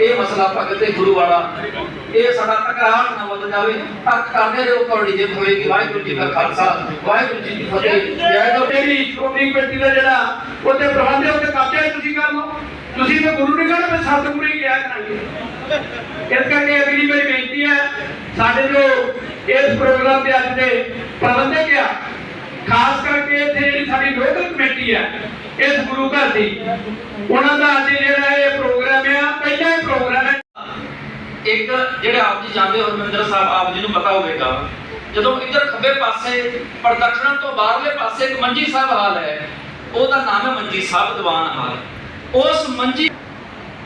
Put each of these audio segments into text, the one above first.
ਇਹ ਮਸਲਾ ਭਗਤ ਤੇ ਗੁਰੂ ਵਾਲਾ ਇਹ ਸਾਡਾ ਟਕਰਾਅ ਨਾ ਵੱਧ ਜਾਵੇ। ਤੱਕ ਕਰਦੇ ਰਹੋ ਕੌੜੀ ਜੇ ਹੋਏਗੀ। ਵਾਹਿਗੁਰੂ ਜੀ ਦਾ ਖਾਲਸਾ। ਵਾਹਿਗੁਰੂ ਜੀ ਕੀ ਫਤਿਹ। ਜੈ ਜੋ ਤੇਰੀ ਸ਼੍ਰੋਮਣੀ ਕਮੇਟੀ ਦਾ ਜਿਹੜਾ ਉਹਦੇ ਪ੍ਰਬੰਧ ਹੈ ਉਹਦੇ ਕਬਜ਼ਾ ਤੁਸੀਂ ਕਰ ਲਓ। ਤੁਸੀਂ ਤੇ ਗੁਰੂ ਨੇ ਕਹਿਣਾ ਮੈਂ ਸਤਿਗੁਰੂ ਹੀ ਕਿਹਾ ਕਰਾਂਗੇ। ਇਸ ਕਰਕੇ ਅਗਲੀ ਮੇਰੀ ਬੇਨਤੀ ਹੈ, ਸਾਡੇ ਜੋ ਇਸ ਪ੍ਰੋਗਰਾਮ ਦੇ ਅੱਜ ਦੇ ਪ੍ਰਬੰਧਕ ਆ, ਖਾਸ ਕਰਕੇ ਇੱਥੇ ਜਿਹੜੀ ਸਾਡੀ ਲੋਕਲ ਕਮੇਟੀ ਹੈ ਇਸ ਗੁਰੂ ਘਰ ਦੀ। ਉਹਨਾਂ ਦਾ ਅੱਜ ਜਿਹੜਾ ਇਹ ਪ੍ਰੋਗਰਾਮ ਆ, ਪਹਿਲਾ ਹੀ ਪ੍ਰੋਗਰਾਮ ਹੈ। ਇੱਕ ਜਿਹੜੇ ਆਪ ਜੀ ਜਾਣਦੇ ਹਰਮਿੰਦਰ ਸਾਹਿਬ, ਆਪ ਜੀ ਨੂੰ ਪਤਾ ਹੋਵੇਗਾ। ਜਦੋਂ ਇੱਧਰ ਖੱਬੇ ਪਾਸੇ ਪ੍ਰਦక్షਿਣਾ ਤੋਂ ਬਾਹਰਲੇ ਪਾਸੇ ਇੱਕ ਮੰਜੀ ਸਾਹਿਬ ਹਾਲ ਹੈ, ਉਹਦਾ ਨਾਮ ਹੈ ਮੰਜੀ ਸਾਹਿਬ ਦੀਵਾਨ ਹਾਲ। ਉਸ ਮੰਜੀ,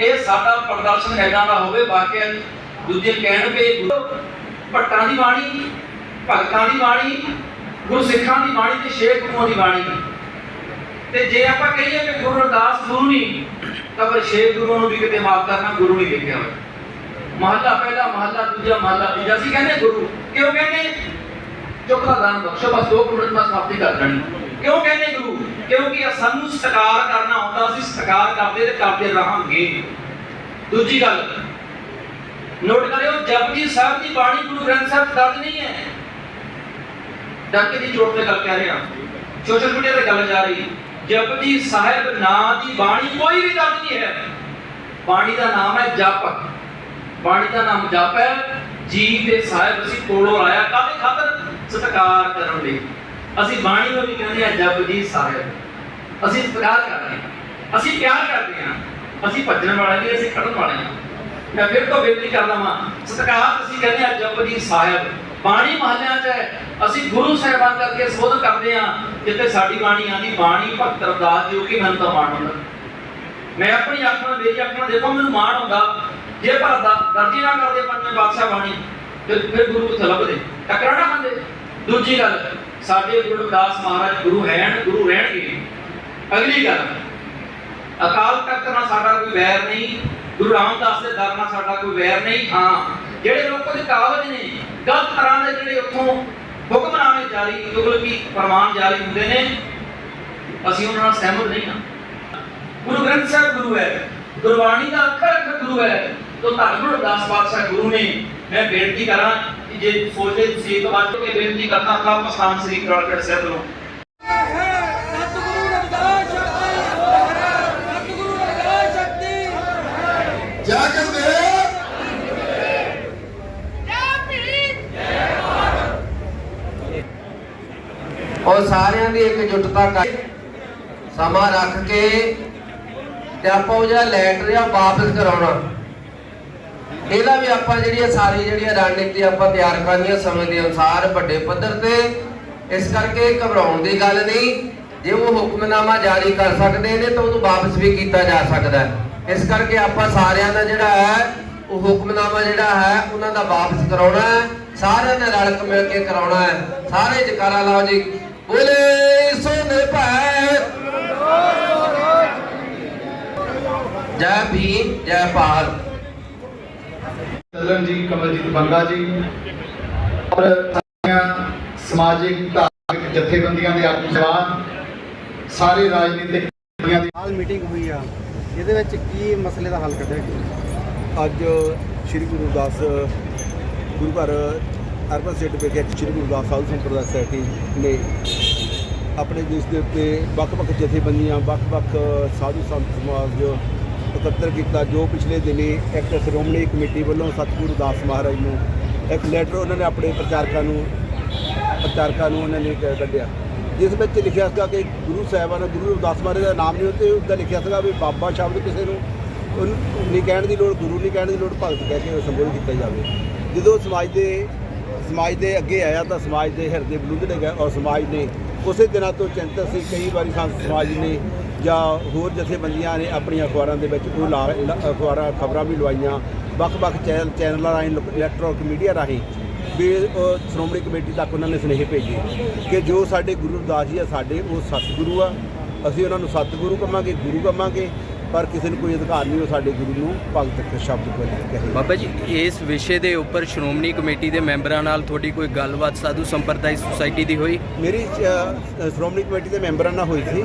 ਇਹ ਸਾਡਾ ਪ੍ਰਦਰਸ਼ਨ ਐਦਾਂ ਦਾ ਹੋਵੇ, ਵਾਕਿਆ ਦੂਜੇ ਕਹਿਣਗੇ ਗੁਰੂ ਭੱਟਾਂ ਦੀ ਬਾਣੀ, ਭਗਤਾਂ ਦੀ ਬਾਣੀ, ਗੁਰਸਿੱਖਾਂ ਦੀ ਬਾਣੀ ਤੇ ਸ਼ੇਖ ਗੁਰੂਆਂ ਦੀ ਬਾਣੀ। ਤੇ ਜੇ ਆਪਾਂ ਕਹੀਏ ਕਿ ਗੁਰੂ ਰਵਿਦਾਸ ਗੁਰੂ ਨਹੀਂ, ਤਾਂ ਫਿਰ ਸ਼ੇਖ ਗੁਰੂ ਨੂੰ ਵੀ ਕਿਤੇ ਮਾਫ ਕਰਨਾ ਗੁਰੂ ਨਹੀਂ ਲਿਖਿਆ ਹੋਇਆ। ਮਹੱਲਾ ਪਹਿਲਾ, ਮਹੱਲਾ ਦੂਜਾ, ਮਹੱਲਾ ਤੀਜਾ, ਅਸੀਂ ਕਹਿੰਦੇ ਗੁਰੂ। ਕਿਉਂ ਕਹਿੰਦੇ? ਚੁੱਪ ਦਾਨ ਬਖਸ਼ੋ, ਬਸ ਦੋ ਮਿੰਟ ਮੈਂ ਸਮਾਪਤੀ ਕਰ ਦੇਣੀ। ਕਿਉਂ ਕਹਿੰਦੇ ਗੁਰੂ? ਕਿਉਂਕਿ ਸਾਨੂੰ ਸਤਿਕਾਰ ਕਰਨਾ ਆਉਂਦਾ, ਅਸੀਂ ਸਤਿਕਾਰ ਕਰਦੇ ਤੇ ਕਰਦੇ ਰਹਾਂਗੇ। ਦੂਜੀ ਗੱਲ, ਨੋਟ ਕਰਿਓ, ਜਪਜੀ ਸਾਹਿਬ ਦੀ ਬਾਣੀ ਗੁਰੂ ਗ੍ਰੰਥ ਸਾਹਿਬ ਦਰਜ ਨਹੀਂ ਹੈ। ਡਾਕੇ ਦੀ ਚੋਟ ਤੇ ਗੱਲ ਕਹਿ ਰਿਹਾ। ਸੋਸ਼ਲ ਮੀਡੀਆ ਤੇ ਗੱਲ ਜਾ ਰਹੀ। ਜਪਜੀ ਸਾਹਿਬ ਨਾਂ ਦੀ ਬਾਣੀ ਕੋਈ ਵੀ ਦਰਜ ਨਹੀਂ ਹੈ। ਬਾਣੀ ਦਾ ਨਾਮ ਹੈ ਜਪ। ਬਾਣੀ ਦਾ ਨਾਮ ਜਪ ਹੈ। ਜੀ ਤੇ ਸਾਹਿਬ ਅਸੀਂ ਕੋਲੋਂ ਆਇਆ ਕਾਹਦੇ ਖਾਤਰ? ਸਤਿਕਾਰ ਕਰਨ ਲਈ। ਅਸੀਂ ਬਾਣੀ ਨੂੰ ਵੀ ਕਹਿੰਦੇ ਆ ਜਪ ਸਾਹਿਬ। ਅਸੀਂ ਸਤਿਕਾਰ ਕਰਦੇ ਹਾਂ। ਅਸੀਂ ਪਿਆਰ ਕਰਦੇ ਹਾਂ। ਅਸੀਂ ਭੱਜਣ ਵਾਲੇ ਨਹੀਂ, ਅਸੀਂ ਖੜਨ ਵਾਲੇ ਹਾਂ। ਮੈਂ ਫਿਰ ਤੋਂ ਬੇਨਤੀ ਕਰਦਾ ਹਾਂ ਸਤਿਕਾਰ ਅਸੀਂ ਕਹਿੰਦੇ ਆ ਜਪ ਜੀ ਸਾਹਿਬ। ਬਾਣੀ ਮਹੱਲਿਆਂ 'ਚ ਅਸੀਂ ਗੁਰੂ ਸਾਹਿਬਾਨ ਕਰਕੇ ਸੋਧ ਕਰਦੇ ਹਾਂ, ਜਿੱਥੇ ਸਾਡੀ ਬਾਣੀ ਆਂਦੀ, ਬਾਣੀ ਭਗਤ ਰਵਦਾਸ ਜੀ ਕੀ ਮੈਨੂੰ ਤਾਂ ਮਾਣ ਹੁੰਦਾ। ਮੈਂ ਆਪਣੀ ਅੱਖ ਮੇਰੀ ਅੱਖ ਦੇਖੋ, ਮੈਨੂੰ ਮਾਣ ਹੁੰਦਾ। ਜੇ ਭਰਦਾ ਦਰਜੀ ਨਾ ਕਰਦੇ ਪੰਜਵੇਂ ਬਾਦਸ਼ਾਹ ਬਾਣੀ ਫਿਰ ਫਿਰ ਗੁਰੂ ਕਿੱਥੇ ਲੱਭਦੇ। ਟੱਕਰਾਂ ਨਾ ਖਾਂਦੇ ਦੂਜੀ ਗੱਲ, ਸਾਡੇ ਗੁਰੂ ਦਾਸ ਮਹਾਰਾਜ ਗੁਰੂ ਹੈਣ ਗੁਰੂ ਰਹਿਣਗੇ। ਅਗਲੀ ਗੱਲ, ਅਕਾਲ ਤਖਤ ਨਾਲ ਸਾਡਾ ਕੋਈ ਵੈਰ ਨਹੀਂ, ਗੁਰੂ ਰਾਮਦਾਸ ਦੇ ਦਰ ਨਾਲ ਸਾਡਾ ਕੋਈ ਵੈਰ ਨਹੀਂ। ਹਾਂ, ਜਿਹੜੇ ਲੋਕ ਕੁਝ ਕਾਗਜ਼ ਨੇ ਗਲਤ ਤਰ੍ਹਾਂ ਦੇ ਜਿਹੜੇ ਉੱਥੋਂ ਹੁਕਮਨਾਮੇ ਜਾਰੀ ਤੁਗਲਕੀ ਫਰਮਾਨ ਜਾਰੀ ਹੁੰਦੇ ਨੇ, ਅਸੀਂ ਉਹਨਾਂ ਨਾਲ ਸਹਿਮਤ ਨਹੀਂ ਹਾਂ। ਗੁਰੂ ਗ੍ਰੰਥ ਸਾਹਿਬ ਗੁਰੂ ਹੈ। ਗੁਰਬਾਣੀ ਦਾ ਅੱਖਰ ਅੱਖਰ ਗੁਰੂ ਹੈ। ਤੋ ਧੰਨ ਗੁਰੂ ਪਾਤਸ਼ਾਹ ਗੁਰੂ ਨੇ, ਮੈਂ ਬੇਨਤੀ ਕਰਾਂ ਕਿ ਜੇ ਸੋਚਦੇ ਤੁਸੀਂ ਤਾਂ ਅੱਜ ਕੇ ਬੇਨਤੀ ਕਰਨਾ ਆਪਣਾ ਸ੍ਰੀ ਕਰੋੜਗੜ ਸਾਹਿਬ ਨੂੰ ਸਤਿਗੁਰੂ ਰਵਿਦਾਸ ਸ਼ਕਤੀ ਸਤਿਗੁਰੂ ਰਵਿਦਾਸ ਸ਼ਕਤੀ ਜਾ ਕੇ ਦੇ ਉਹ ਸਾਰਿਆਂ ਦੀ ਇਕਜੁੱਟਤਾ ਕਰ। ਸਮਾਂ ਰੱਖ ਕੇ ਤੇ ਆਪਾਂ ਉਹ ਜਿਹੜਾ ਲੈਟਰ ਆ ਵਾਪਸ ਕਰਾਉਣਾ। ਇਹਦਾ ਵੀ ਆਪਾਂ ਜਿਹੜੀਆਂ ਸਾਰੀ ਜਿਹੜੀਆਂ ਰਣਨੀਤੀ ਆਪਾਂ ਤਿਆਰ ਕਰਨੀਆਂ ਸਮੇਂ ਦੇ ਅਨੁਸਾਰ ਵੱਡੇ ਪੱਧਰ ਤੇ। ਇਸ ਕਰਕੇ ਘਬਰਾਉਣ ਦੀ ਗੱਲ ਨਹੀਂ। ਜੇ ਉਹ ਹੁਕਮਨਾਮਾ ਜਾਰੀ ਕਰ ਸਕਦੇ ਨੇ ਤਾਂ ਉਹਨੂੰ ਵਾਪਸ ਵੀ ਕੀਤਾ ਜਾ ਸਕਦਾ ਇਸ ਕਰਕੇ ਆਪਾਂ ਸਾਰਿਆਂ ਦਾ ਜਿਹੜਾ ਹੈ, ਉਹ ਹੁਕਮਨਾਮਾ ਜਿਹੜਾ ਹੈ, ਉਹਨਾਂ ਦਾ ਵਾਪਸ ਕਰਾਉਣਾ ਹੈ। ਸਾਰਿਆਂ ਨੇ ਰਲ ਮਿਲ ਕੇ ਕਰਾਉਣਾ ਹੈ। ਸਾਰੇ ਜਕਾਰਾ ਲਾਓ ਜੀ। ਬੋਲੇ ਸੋ ਨਿਰਭੈ ਜੈ ਭੀਮ ਜੈ ਭਾਰਤ। ਸਦਨ ਜੀ ਕਮਲਜੀਤ ਬੰਗਾ ਜੀ। ਔਰ ਸਮਾਜਿਕ ਧਾਰਮਿਕ ਜਥੇਬੰਦੀਆਂ ਦੇ ਆਗੂ ਸਵਾਨ ਸਾਰੇ ਰਾਜਨੀਤਿਕ ਪਾਰਟੀਆਂ ਦੇ ਹਾਲ ਮੀਟਿੰਗ ਹੋਈ ਆ। ਇਹਦੇ ਵਿੱਚ ਕੀ ਮਸਲੇ ਦਾ ਹੱਲ ਕੱਢਿਆ ਅੱਜ ਸ੍ਰੀ ਗੁਰੂ ਦਾਸ ਗੁਰੂ ਘਰ ਅਰਬਨ ਸਟੇਟ ਵਿਖੇ ਸ੍ਰੀ ਗੁਰੂ ਦਾਸ ਸਾਧੂ ਸੰਪਰਦਾ ਸੋਸਾਇਟੀ ਨੇ ਆਪਣੇ ਦੇਸ਼ ਦੇ ਉੱਤੇ ਵੱਖ-ਵੱਖ ਜਥੇਬੰਦੀਆਂ, ਵੱਖ-ਵੱਖ ਸਾਧੂ ਸੰਤ ਸਮਾਜ ਇਕੱਤਰ ਕੀਤਾ, ਜੋ ਪਿਛਲੇ ਦਿਨੀ ਇੱਕ ਸ਼੍ਰੋਮਣੀ ਕਮੇਟੀ ਵੱਲੋਂ ਸਤਿਗੁਰੂ ਦਾਸ ਮਹਾਰਾਜ ਨੂੰ ਇੱਕ ਲੈਟਰ ਉਹਨਾਂ ਨੇ ਆਪਣੇ ਪ੍ਰਚਾਰਕਾਂ ਨੂੰ ਪ੍ਰਚਾਰਕਾਂ ਨੂੰ ਉਹਨਾਂ ਨੇ ਕੱਢਿਆ। ਜਿਸ ਵਿੱਚ ਲਿਖਿਆ ਸੀਗਾ ਕਿ ਗੁਰੂ ਸਾਹਿਬਾਨ, ਗੁਰੂ ਰਵਿਦਾਸ ਮਹਾਰਾਜ ਦਾ ਨਾਮ ਨਹੀਂ ਉੱਤੇ ਉੱਤੇ ਲਿਖਿਆ ਸੀਗਾ ਵੀ ਬਾਬਾ ਸ਼ਬਦ ਕਿਸੇ ਨੂੰ ਉਹਨੂੰ ਨਹੀਂ ਕਹਿਣ ਦੀ ਲੋੜ, ਗੁਰੂ ਨਹੀਂ ਕਹਿਣ ਦੀ ਲੋੜ, ਭਗਤ ਕਹਿ ਕੇ ਸੰਬੋਧਨ ਕੀਤਾ ਜਾਵੇ। ਜਦੋਂ ਸਮਾਜ ਦੇ ਸਮਾਜ ਦੇ ਅੱਗੇ ਆਇਆ ਤਾਂ ਸਮਾਜ ਦੇ ਹਿਰਦੇ ਬਲੁੰਦੜੇ ਗਏ ਔਰ ਸਮਾਜ ਨੇ ਉਸੇ ਦਿਨਾਂ ਤੋਂ ਚਿੰਤਤ ਸੀ, ਕਈ ਵਾਰੀ ਸੰਤ ਸਮਾਜ ਨੇ ਜਾਂ ਹੋਰ ਜਥੇਬੰਦੀਆਂ ਨੇ ਆਪਣੀਆਂ ਅਖਬਾਰਾਂ ਦੇ ਵਿੱਚ ਉਹ ਲਾ ਅਖਬਾਰਾਂ, ਖਬਰਾਂ ਵੀ ਲਵਾਈਆਂ, ਵੱਖ-ਵੱਖ ਚੈਨਲ ਚੈਨਲਾਂ ਰਾਹੀਂ ਇਲੈਕਟ੍ਰੋਨਿਕ ਮੀਡੀਆ ਰਾਹੀਂ ਵੀ ਸ਼੍ਰੋਮਣੀ ਕਮੇਟੀ ਤੱਕ ਉਹਨਾਂ ਨੇ ਸੁਨੇਹੇ ਭੇਜੇ ਕਿ ਜੋ ਸਾਡੇ ਗੁਰੂ ਰਵਿਦਾਸ ਜੀ ਆ, ਸਾਡੇ ਉਹ ਸਤਿਗੁਰੂ ਆ, ਅਸੀਂ ਉਹਨਾਂ ਨੂੰ ਸਤਿਗੁਰੂ ਕਹਾਂਗੇ, ਗੁਰੂ ਕਹਾਂਗੇ ਪਰ ਕਿਸੇ ਨੂੰ ਕੋਈ ਅਧਿਕਾਰ ਨਹੀਂ ਉਹ ਸਾਡੇ ਗੁਰੂ ਨੂੰ ਭਗਤ ਸ਼ਬਦ ਬੋਲੇ ਕਹੇ ਬਾਬਾ ਜੀ ਇਸ ਵਿਸ਼ੇ ਦੇ ਉੱਪਰ ਸ਼੍ਰੋਮਣੀ ਕਮੇਟੀ ਦੇ ਮੈਂਬਰਾਂ ਨਾਲ ਤੁਹਾਡੀ ਕੋਈ ਗੱਲਬਾਤ ਸਾਧੂ ਸੰਪਰਦਾਇ ਸੁਸਾਇਟੀ ਦੀ ਹੋਈ? ਮੇਰੀ ਸ਼੍ਰੋਮਣੀ ਕਮੇਟੀ ਦੇ ਮੈਂਬਰਾਂ ਨਾਲ ਹੋਈ ਸੀ।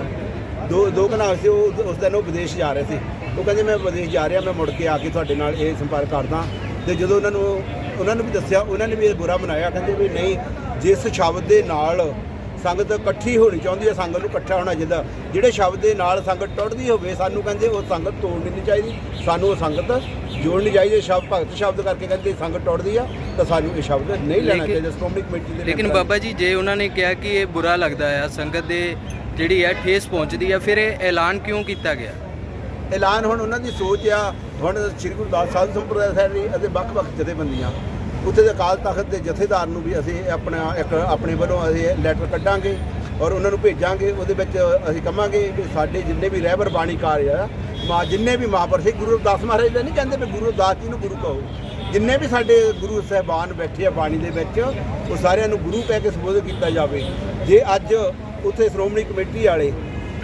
ਦੋ ਦੋ ਘਨਾ ਸੀ ਉਹ ਉਸ ਦਿਨ ਉਹ ਵਿਦੇਸ਼ ਜਾ ਰਹੇ ਸੀ। ਉਹ ਕਹਿੰਦੇ ਮੈਂ ਵਿਦੇਸ਼ ਜਾ ਰਿਹਾ ਮੈਂ ਮੁੜ ਕੇ ਆ ਕੇ ਤੁਹਾਡੇ ਨਾਲ ਇਹ ਸੰਪਰਕ ਕਰਦਾ। ਤੇ ਜਦੋਂ ਉਹਨਾਂ ਨੂੰ ਉਹਨਾਂ ਨੂੰ ਵੀ ਦੱਸਿਆ ਉਹਨਾਂ ਨੇ ਵੀ ਇਹ ਬੁਰਾ ਮਨਾਇਆ ਕਹਿੰਦੇ ਵੀ ਨਹੀਂ ਜਿਸ ਸ਼ਬਦ ਦੇ ਨਾਲ ਸੰਗਤ ਇਕੱਠੀ ਹੋਣੀ ਚਾਹੁੰਦੀ ਹੈ ਸੰਗਤ ਨੂੰ ਇਕੱਠਾ ਹੋਣਾ ਚਾਹੀਦਾ। ਜਿਹੜੇ ਸ਼ਬਦ ਦੇ ਨਾਲ ਸੰਗਤ ਟੁੱਟਦੀ ਹੋਵੇ ਸਾਨੂੰ ਕਹਿੰਦੇ ਉਹ ਸੰਗਤ ਤੋੜਨੀ ਨਹੀਂ ਚਾਹੀਦੀ। ਸਾਨੂੰ ਉਹ ਸੰਗਤ ਜੋੜਨੀ ਚਾਹੀਦੀ ਸ਼ਬਦ ਭਗਤ ਸ਼ਬਦ ਕਰਕੇ ਕਹਿੰਦੇ ਸੰਗਤ ਟੁੱਟਦੀ ਆ ਤਾਂ ਸਾਨੂੰ ਇਹ ਸ਼ਬਦ ਨਹੀਂ ਲੈਣਾ ਚਾਹੀਦਾ। ਸ਼੍ਰੋਮਣੀ ਕਮੇਟੀ ਦੇ ਲੇਕਿਨ ਬਾਬਾ ਜੀ ਜੇ ਉਹਨਾਂ ਨੇ ਕਿਹਾ ਕਿ ਇਹ ਬੁਰਾ ਲੱਗਦਾ ਆ ਸੰਗਤ ਦੇ ਜਿਹੜੀ ਹੈ ਠੇਸ ਪਹੁੰਚਦੀ ਆ ਫਿਰ ਇਹ ਐਲਾਨ ਕਿਉਂ ਕੀਤਾ ਗਿਆ? ਐਲਾਨ ਹੁਣ ਉਹਨਾਂ ਦੀ ਸੋਚ ਆ। ਹੁਣ ਸ੍ਰੀ ਗੁਰੂ ਦਾਸ ਸਾਹਿਬ ਸੰਪਰਦਾਇ ਸਾਹਿਬ ਅਤੇ ਵੱਖ-ਵੱਖ ਜਥੇਬੰਦੀਆਂ ਉੱਥੇ ਦੇ ਅਕਾਲ ਤਖਤ ਦੇ ਜਥੇਦਾਰ ਨੂੰ ਵੀ ਅਸੀਂ ਆਪਣਾ ਇੱਕ ਆਪਣੇ ਵੱਲੋਂ ਅਸੀਂ ਲੈਟਰ ਕੱਢਾਂਗੇ ਔਰ ਉਹਨਾਂ ਨੂੰ ਭੇਜਾਂਗੇ, ਉਹਦੇ ਵਿੱਚ ਅਸੀਂ ਕਹਾਂਗੇ ਵੀ ਸਾਡੇ ਜਿੰਨੇ ਵੀ ਰਹਿਬਰ ਬਾਣੀ ਬਾਣੀਕਾਰ ਆ ਮਾ ਜਿੰਨੇ ਵੀ ਮਹਾਂਪੁਰਸ਼ ਗੁਰੂ ਰਵਿਦਾਸ ਮਹਾਰਾਜ ਦਾ ਨਹੀਂ ਕਹਿੰਦੇ ਵੀ ਗੁਰੂ ਰਵਿਦਾਸ ਜੀ ਨੂੰ ਗੁਰੂ ਕਹੋ। ਜਿੰਨੇ ਵੀ ਸਾਡੇ ਗੁਰੂ ਸਾਹਿਬਾਨ ਬੈਠੇ ਆ ਬਾਣੀ ਦੇ ਵਿੱਚ, ਉਹ ਸਾਰਿਆਂ ਨੂੰ ਗੁਰੂ ਕਹਿ ਕੇ ਸੰਬੋਧਨ ਕੀਤਾ ਜਾਵੇ। ਜੇ ਅੱਜ ਉੱਥੇ ਸ਼੍ਰੋਮਣੀ ਕਮੇਟੀ ਵਾਲੇ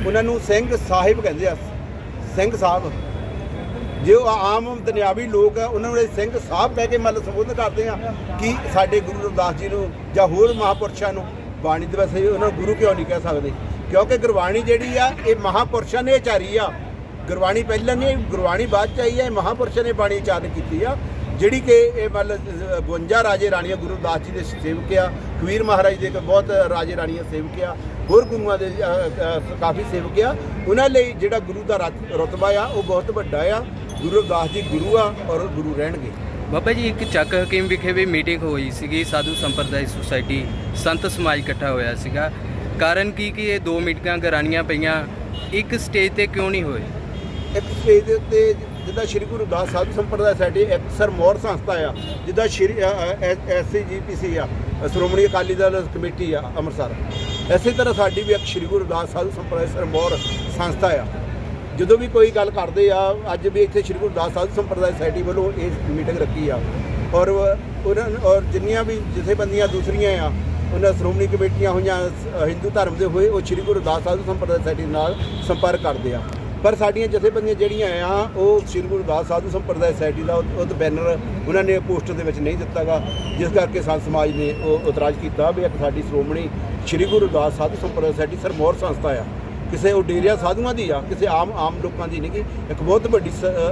ਉਹਨਾਂ ਨੂੰ ਸਿੰਘ ਸਾਹਿਬ ਕਹਿੰਦੇ ਆ, ਸਿੰਘ ਸਾਹਿਬ ਜੇ ਉਹ ਆਮ ਦੁਨਿਆਵੀ ਲੋਕ ਆ, ਉਹਨਾਂ ਨੂੰ ਇਹ ਸਿੰਘ ਸਾਹਿਬ ਕਹਿ ਕੇ ਮਤਲਬ ਸੰਬੋਧਨ ਕਰਦੇ ਆ ਕਿ ਸਾਡੇ ਗੁਰੂ ਰਵਿਦਾਸ ਜੀ ਨੂੰ ਜਾਂ ਹੋਰ ਮਹਾਪੁਰਸ਼ਾਂ ਨੂੰ ਬਾਣੀ ਦੇ ਵੈਸੇ ਉਹਨਾਂ ਨੂੰ ਗੁਰੂ ਕਿਉਂ ਨਹੀਂ ਕਹਿ ਸਕਦੇ? ਕਿਉਂਕਿ ਗੁਰਬਾਣੀ ਜਿਹੜੀ ਆ, ਇਹ ਮਹਾਪੁਰਸ਼ਾਂ ਨੇ ਉਚਾਰੀ ਆ। ਗੁਰਬਾਣੀ ਪਹਿਲਾਂ ਨਹੀਂ, ਗੁਰਬਾਣੀ ਬਾਅਦ ਚ ਆਈ ਹੈ ਇਹ ਮਹਾਪੁਰਸ਼ਾਂ ਨੇ ਬਾਣੀ ਉਚਾਰਨ ਕੀਤੀ ਆ। ਜਿਹੜੀ ਕਿ ਇਹ ਮਤਲਬ 52 ਰਾਜੇ ਰਾਣੀਆਂ ਗੁਰੂ ਰਵਿਦਾਸ ਜੀ ਦੇ ਸੇਵਕ ਆ, ਕਬੀਰ ਮਹਾਰਾਜ ਦੇ ਬਹੁਤ ਰਾਜੇ ਰਾਣੀਆਂ ਸੇਵਕ ਆ, ਹੋਰ ਗੁਰੂਆਂ ਦੇ ਕਾਫੀ ਸੇਵਕ ਆ। ਉਹਨਾਂ ਲਈ ਜਿਹੜਾ ਗੁਰੂ ਦਾ ਰਤ- ਰਤਬਾ ਆ, ਉਹ ਬਹੁਤ ਵੱਡਾ ਆ। ਗੁਰੂ ਰਵਿਦਾਸ ਜੀ ਗੁਰੂ ਆ ਔਰ ਗੁਰੂ ਰਹਿਣਗੇ। ਬਾਬਾ ਜੀ ਇੱਕ ਚੱਕ ਹਕੀਮ ਵਿਖੇ ਵੀ ਮੀਟਿੰਗ ਹੋਈ ਸੀਗੀ। ਸਾਧੂ ਸੰਪਰਦਾਇ ਸੁਸਾਇਟੀ ਸੰਤ ਸਮਾਜ ਇਕੱਠਾ ਹੋਇਆ ਸੀਗਾ। ਕਾਰਨ ਕੀ ਕਿ ਇਹ ਦੋ ਮੀਟਿੰਗਾਂ ਕਰਾਣੀਆਂ ਪਈਆਂ? ਇੱਕ ਸਟੇਜ ਤੇ ਕਿਉਂ ਨਹੀਂ ਹੋਏ? ਇੱਕ ਸਟੇਜ ਦੇ ਉੱਤੇ ਜਿੱਦਾਂ ਸ਼੍ਰੀ ਗੁਰੂ ਦਾਸ ਸਾਧੂ ਸੰਪਰਦਾਇ ਸਾਡੀ ਇੱਕ ਸਰਮੌਰ ਸੰਸਥਾ ਆ ਜਿੱਦਾਂ ਸ਼੍ਰੀ ਐਸਸੀਜੀਪੀਸੀ ਆ ਸ਼੍ਰੋਮਣੀ ਅਕਾਲੀ ਦਲ ਕਮੇਟੀ ਆ ਅੰਮ੍ਰਿਤਸਰ। ਇਸੇ ਤਰ੍ਹਾਂ ਸਾਡੀ ਵੀ ਇੱਕ ਸ਼੍ਰੀ ਗੁਰੂ ਦਾਸ ਸਾਧੂ ਸੰਪਰਦਾਇ ਸਰਮੌਰ ਸੰਸਥਾ ਆ। ਜਦੋਂ ਵੀ ਕੋਈ ਗੱਲ ਕਰਦੇ ਆ, ਅੱਜ ਵੀ ਇੱਥੇ ਸ਼੍ਰੀ ਗੁਰੂ ਦਾਸ ਸਾਧੂ ਸੰਪਰਦਾਇ ਸੋਸਾਇਟੀ ਵੱਲੋਂ ਇਹ ਮੀਟਿੰਗ ਰੱਖੀ ਆ। ਔਰ ਉਹਨਾਂ ਔਰ ਜਿੰਨੀਆਂ ਵੀ ਜਥੇਬੰਦੀਆਂ ਦੂਸਰੀਆਂ ਆ, ਉਹਨਾਂ ਸ਼੍ਰੋਮਣੀ ਕਮੇਟੀਆਂ ਹੋਈਆਂ ਸ- ਹਿੰਦੂ ਧਰਮ ਦੇ ਹੋਏ, ਉਹ ਸ਼੍ਰੀ ਗੁਰੂ ਦਾਸ ਸਾਧੂ ਸੰਪਰਦਾਇ ਸੋਸਾਇਟੀ ਨਾਲ ਸੰਪਰਕ ਕਰਦੇ ਆ। ਪਰ ਸਾਡੀਆਂ ਜਥੇਬੰਦੀਆਂ ਜਿਹੜੀਆਂ ਆ, ਉਹ ਸ਼੍ਰੀ ਗੁਰੂ ਦਾਸ ਸਾਧੂ ਸੰਪਰਦਾਇ ਸੋਸਾਇਟੀ ਦਾ ਉਹ ਉਹ ਬੈਨਰ ਉਹਨਾਂ ਨੇ ਪੋਸਟਰ ਦੇ ਵਿੱਚ ਨਹੀਂ ਦਿੱਤਾਗਾ, ਜਿਸ ਕਰਕੇ ਸੰਤ ਸਮਾਜ ਨੇ ਉਹ ਇਤਰਾਜ਼ ਕੀਤਾ ਵੀ ਇੱਕ ਸਾਡੀ ਸ਼੍ਰੋਮਣੀ ਸ਼੍ਰੀ ਗੁਰੂ ਦਾਸ ਸਾਧੂ ਸੰਪਰਦਾਇ ਸੋਸਾਇਟੀ ਸਰਮੌਰ ਸੰਸਥਾ ਆ। ਕਿਸੇ ਉਹ ਡੇਰਿਆ ਸਾਧੂਆਂ ਦੀ ਆ ਕਿਸੇ ਆਮ ਆਮ ਲੋਕਾਂ ਦੀ ਨਹੀਂ ਗੀ ਇੱਕ ਬਹੁਤ ਵੱਡੀ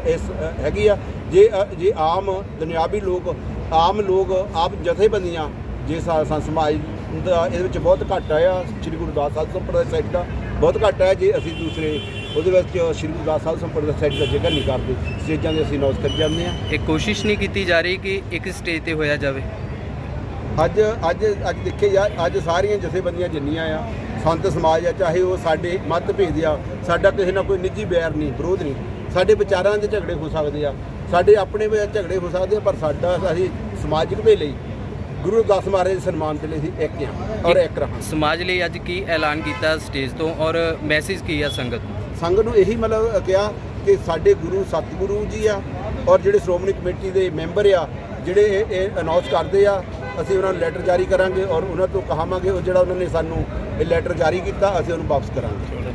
ਇਸ ਹੈਗੀ ਆ। ਜੇ ਜੇ ਆਮ ਦੁਨਿਆਵੀ ਲੋਕ ਆਮ ਲੋਕ ਆਪ ਜਥੇਬੰਦੀਆਂ ਜੇ ਸਮਾਜ ਦਾ ਇਹਦੇ ਵਿੱਚ ਬਹੁਤ ਘੱਟ ਆਇਆ ਸ੍ਰੀ ਗੁਰੂ ਦਾਸ ਸਾਧ ਸੰਪਰਦਾਇ ਸੈਟ ਦਾ ਬਹੁਤ ਘੱਟ ਹੈ ਜੇ ਅਸੀਂ ਦੂਸਰੇ ਉਹਦੇ ਵਿੱਚ ਸ੍ਰੀ ਗੁਰੂ ਦਾਸ ਸਾਧ ਸੰਪਰਦਾਇ ਸੈਟ ਦਾ ਜ਼ਿਕਰ ਨਹੀਂ ਕਰਦੇ ਸਟੇਜਾਂ ਦੇ ਅਸੀਂ ਅਨਾਉਂਸ ਕਰ ਜਾਂਦੇ ਆ ਇਹ ਕੋਸ਼ਿਸ਼ ਨਹੀਂ ਕੀਤੀ ਜਾ ਰਹੀ ਕਿ ਇੱਕ ਸਟੇਜ ਤੇ ਹੋਇਆ ਜਾਵੇ। ਅੱਜ ਅੱਜ ਅੱਜ ਦੇਖੇ ਜਾ ਅੱਜ ਸਾਰੀਆਂ ਜਥੇਬੰਦੀਆਂ ਜਿੰਨੀਆਂ ਆ ਸੰਤ ਸਮਾਜ ਆ ਚਾਹੇ ਉਹ ਸਾਡੇ ਮਤ ਭੇਦ ਆ ਸਾਡਾ ਕਿਸੇ ਨਾਲ ਕੋਈ ਨਿੱਜੀ ਬੈਰ ਨਹੀਂ ਵਿਰੋਧ ਨਹੀਂ। ਸਾਡੇ ਵਿਚਾਰਾਂ ਦੇ ਝਗੜੇ ਹੋ ਸਕਦੇ ਆ ਸਾਡੇ ਆਪਣੇ ਵਿੱਚ ਝਗੜੇ ਹੋ ਸਕਦੇ ਆ ਪਰ ਸਾਡਾ ਅਸੀਂ ਸਮਾਜਿਕ ਦੇ ਲਈ ਗੁਰੂ ਦਾਸ ਮਹਾਰਾਜ ਦੇ ਸਨਮਾਨ ਦੇ ਲਈ ਅਸੀਂ ਇੱਕ ਆ ਔਰ ਇੱਕ ਰਹਾਂ। ਸਮਾਜ ਲਈ ਅੱਜ ਕੀ ਐਲਾਨ ਕੀਤਾ ਸਟੇਜ ਤੋਂ ਔਰ ਮੈਸੇਜ ਕੀ ਆ ਸੰਗਤ ਨੂੰ? ਸੰਗਤ ਨੂੰ ਇਹੀ ਮਤਲਬ ਕਿਹਾ ਕਿ ਸਾਡੇ ਗੁਰੂ ਸਤਿਗੁਰੂ ਜੀ ਆ ਔਰ ਜਿਹੜੇ ਸ਼੍ਰੋਮਣੀ ਕਮੇਟੀ ਦੇ ਮੈਂਬਰ ਆ ਜਿਹੜੇ ਇਹ ਅਨਾਉਂਸ ਕਰਦੇ ਆ ਅਸੀਂ ਉਹਨਾਂ ਨੂੰ ਲੈਟਰ ਜਾਰੀ ਕਰਾਂਗੇ ਔਰ ਉਹਨਾਂ ਤੋਂ ਕਹਾਵਾਂਗੇ ਉਹ ਜਿਹੜਾ ਉਹਨਾਂ ਨੇ ਸਾਨੂੰ ਇਹ ਲੈਟਰ ਜਾਰੀ ਕੀਤਾ ਅਸੀਂ ਉਹਨੂੰ ਵਾਪਸ ਕਰਾਂਗੇ।